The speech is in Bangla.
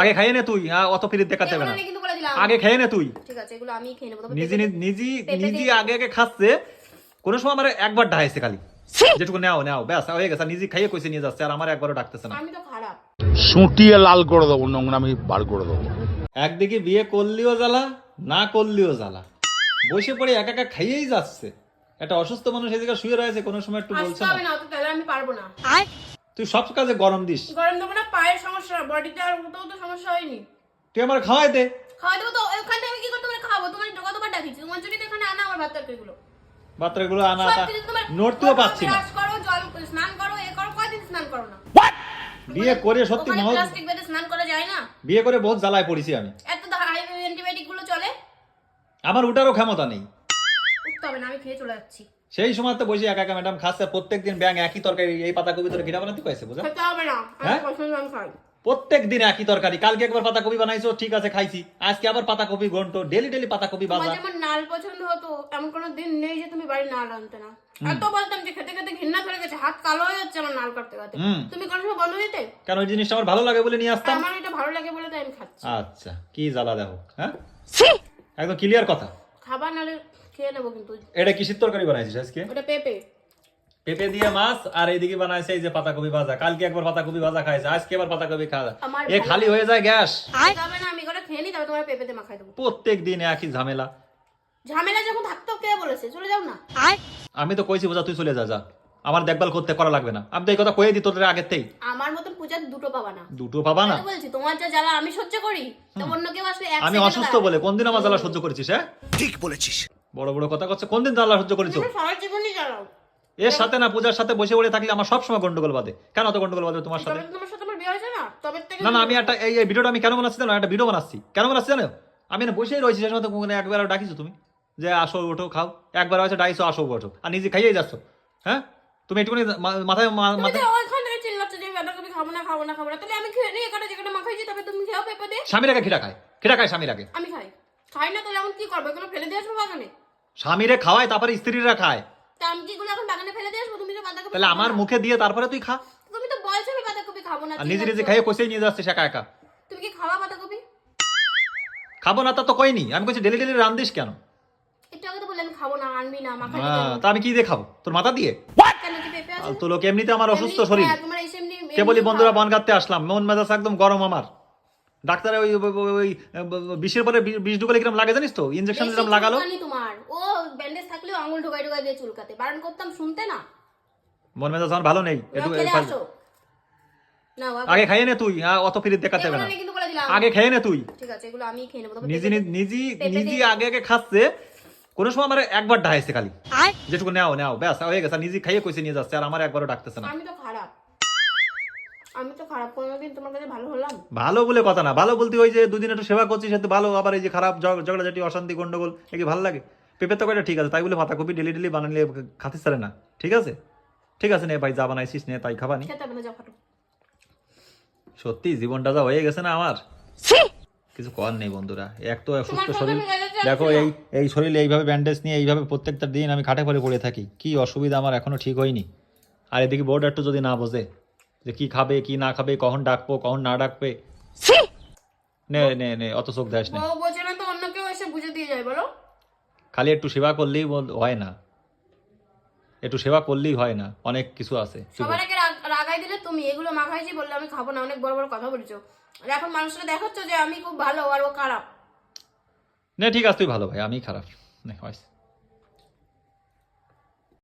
আগে খাইয়ে নে তুই হ্যাঁ, অত ফিরিত দেখাতে হবে না। আমি কিন্তু বলে দিলাম। আগে খেয়ে নে তুই। ঠিক আছে এগুলো আমি খেয়ে নেব। তবে নিজে নিজে নিজে আগে আগে খাচ্ছে। কোনো সময় আমার একবার ডাইছে খালি। যেটুকু নেও নেও ব্যাস হয়ে গেছে। নিজে খাইয়ে কইছে নিয়ে যাচ্ছে আর আমার একবারও ডাকতেছে না। আমি তো খারাপ। সুটিয়ে লাল করে দেবো নোংরামি বার করে দেবো। একদিকে বিয়ে করলেও জ্বালা না করলেও জ্বালা। বসে পড়ে একা একা খাইয়েই যাচ্ছে। একটা অসুস্থ মানুষ এদিকে শুয়ে রয়েছে কোনো সময় একটু বলছে না। আমি পারব না। তুই সব কাজে গরম দিস। গরম দেবো না পায়ের সমস্যা বডিতে আর কোথাও তো সমস্যা হয়নি। তুই আমার খাওয়াই দে। খাওয়াই দেবো তো ওখানে আমি কি করতে পারি খাব তোমার কতবার ডাকিছি তোমার জন্য তো এখানে আনা আমার ভাত তরকারিগুলো। বাচ্চাগুলো আনা সব তা নড়তেও পাচ্ছি না। করো জল স্নান করো এ করো কয়দিন স্নান করো না? বিয়ে করে সত্যি মহৎ প্লাস্টিক বেঁধে স্নান করা যায় না? বিয়ে করে বহুত জ্বালায় পড়েছি আমি। এত অ্যান্টিবায়োটিকগুলো চলে। আমার উঠারও ক্ষমতা নেই। উঠতে হবে না আমি খেয়ে চলে যাচ্ছি। সেই সময় তো বসে একা একা ম্যাডাম খাচ্ছে প্রত্যেকদিন ব্যাং একই তরকারি এই পাতা কবি তোর ঘিরা বানাতে কয়েছে বুঝা খেতে হবে না আমি হ্যাঁ? প্রত্যেক দিন একই তরকারি কালকে একবার পাতা কবি বানাইছো ঠিক আছে খাইছি। আজকে আবার পাতা কবি ঘন্ট ডেলি ডেলি পাতা কবি তোমার বাজা যেমন নাল পছন্দ হতো এমন কোনো দিন নেই যে তুমি বাড়ি নাল আনতে না। এত বলতাম যে খেতে খেতে ঘৃণা ধরে গেছে হাত কালো হয়ে যাচ্ছে আমার নাল তুমি কোনো সময় বন্ধ দিতে কেন ওই জিনিসটা আমার ভালো লাগে বলে নিয়ে আসতাম? আমার এটা ভালো লাগে বলে তাই আমি খাচ্ছি। আচ্ছা কি জ্বালা দেখো হ্যাঁ? একদম ক্লিয়ার কথা। খাবার নালে খেয়ে নেব কিন্তু। এটা কিসের তরকারি বানাইছিস আজকে? ওটা পেঁপে। পেঁপে দিয়ে মাছ আর এইদিকে বানাইছে এই যে পাতাকপি ভাজা। কালকে একবার পাতাকপি ভাজা খাইছে আজকে আবার পাতাকপি খাওয়া এ খালি হয়ে যায় গ্যাস। খেতে না আমি করে খেয়ে নিই তবে তোমার পেঁপেতে মাখাই দেবো। প্রত্যেক দিন একই ঝামেলা। ঝামেলা যখন থাকতো কে বলেছে? চলে যাও না। আমি তো কইছি বোঝা তুই চলে যা যা। আমার দেখভাল করতে করা লাগবে না। আমি তো এই কথা কয়ে দিই তোদের আগের থেকেই। আমার মতন পূজার দুটো পাবা না। দুটো পাবা না? আমি বলছি তোমার যা জ্বালা আমি সহ্য করি। তো অন্য কেউ আসলে আমি অসুস্থ বলে না। কোন দিন আমার জ্বালা সহ্য করেছিস হ্যাঁ? ঠিক বলেছিস। বড় বড় কথা করছে কোন দিন জ্বালা সহ্য করেছ? সারা জীবনই জ্বালাও। এর সাথে না পূজার সাথে বসে পড়ে থাকলে আমার সবসময় গন্ডগোল বাদে কেন অত গন্ডগোল বাদে তোমার সাথে? তোমার সাথে আমার বিয়ে হয়েছে না? তবে থেকে না না আমি একটা এই এই ভিডিওটা আমি কেন বানাচ্ছি জানো? একটা ভিডিও বানাচ্ছি। কেন বানাচ্ছি জানো? আমি না বসেই রয়েছি সে সময় কোনো একবার ডাকিছো তুমি। যে আসো ওঠো খাও। একবার হয়তো ডাইছো আসো ওঠো। আর নিজে খাইয়েই যাচ্ছ। হ্যাঁ? তুমি একটুখানি মাথায় মাথায় স্বামীর খিরা খায়। খিরা খায় স্বামীর আগে। আমি খাই। খাই না তাহলে এখন কি করব? এগুলো ফেলে দিয়ে আসব বাগানে? স্বামীরে খাওয়ায় তারপরে স্ত্রীরা খায়। তা আমি কি এগুলো এখন বাগানে ফেলে দিয়ে আসব? তুমি তো বাঁধাকপি তাহলে আমার মুখে দিয়ে তারপরে তুই খা। তুমি তো বলছো আমি বাঁধাকপি খাব না আর নিজে নিজে খাইয়ে কষেই নিয়ে যাচ্ছে একা একা। তুমি কি খাওয়া বাঁধাকপি? খাব না তা তো কইনি। আমি কইছি ডেলি ডেলি রান্দিস কেন? একটু আগে তো বললে খাব না আনবি না মাখাই তা আমি কি দিয়ে খাব? তোর মাথা দিয়ে? কেন কি পেঁপে আছে? আর তো লোক এমনিতে আমার অসুস্থ শরীর। হ্যাঁ, কেবলই বন্ধুরা খাওয়া। বন কাটতে আসলাম। মন মেজাজ একদম গরম আমার। ডাক্তারে ওই ওই- বিষের পরে বিষ ঢুকালে কিরম লাগে জানিস তো? ইঞ্জেকশন বেশি যেরকম লাগালো? চুলকানি তোমার। ও ব্যান্ডেজ থাকলেও আঙুল ঢোকাই ঢোকাই দিয়ে চুলকাতে। বারণ করতাম শুনতে না। মন মেজাজ আমার ভালো নেই। একটু এই- আসো। না আগে খাইয়ে নে তুই হ্যাঁ অত ফিরে দেখাতে হবে না। আমি কিন্তু বলে দিলাম। আগে খেয়ে নে তুই। ঠিক আছে এগুলো আমি খেয়ে নেব। নিজে নিজে নিজে আগে আগে খাচ্ছে। কোনো সময় আমার একবার ডাইছে খালি। যেটুকু নেও নেও ব্যাস হয়ে গেছে। নিজে খাইয়ে কইছে নিয়ে যাচ্ছে আর আমার একবারও ডাকতেছে না। আমি তো খারাপ। আমি তো খারাপ তোমার কাছে ভালো হলাম। ভালো বলে কথা না ভালো বলতে ওই যে দুদিন একটু সেবা করছিস সে ভালো আবার এই যে খারাপ ঝগ- ঝগড়াঝাটি অশান্তি গন্ডগোল এ কি ভালো লাগে? পেঁপের তো ঠিক আছে তাই বলে পাতাকপি ডেলি ডেলি বানালে খাতিস পারে না ঠিক আছে? ঠিক আছে নে ভাই যা বানাইছিস নে তাই খাবানি খেতে না সত্যি জীবনটা যা হয়ে গেছে না আমার? কিছু করার নেই বন্ধুরা এক তো অসুস্থ শরীর। দেখো এই এই শরীরে এইভাবে ব্যান্ডেজ নিয়ে এইভাবে প্রত্যেকটা দিন আমি খাটে পরে পড়ে থাকি কি অসুবিধা আমার এখনও ঠিক হয়নি। আর এদিকে বোর্ড একটু যদি না বোঝে যে কি খাবে কি না খাবে কখন ডাকবো কখন না ডাকবে। নে নে নে অত চোখ দেয় না। বোঝে না তো অন্য কেউ এসে বুঝে দিয়ে যায় বলো। খালি একটু সেবা করলেই বল- হয় না। একটু সেবা করলেই হয় না অনেক কিছু আছে। সবার আগে রাগাই দিলে তুমি এগুলো মাখাইছি বললে আমি খাব না অনেক বড় বড় কথা বলছো। আর এখন মানুষরা দেখাচ্ছ যে আমি খুব ভালো আর ও খারাপ। নে ঠিক আছে তুই ভালো ভাই আমি খারাপ। নে হয়।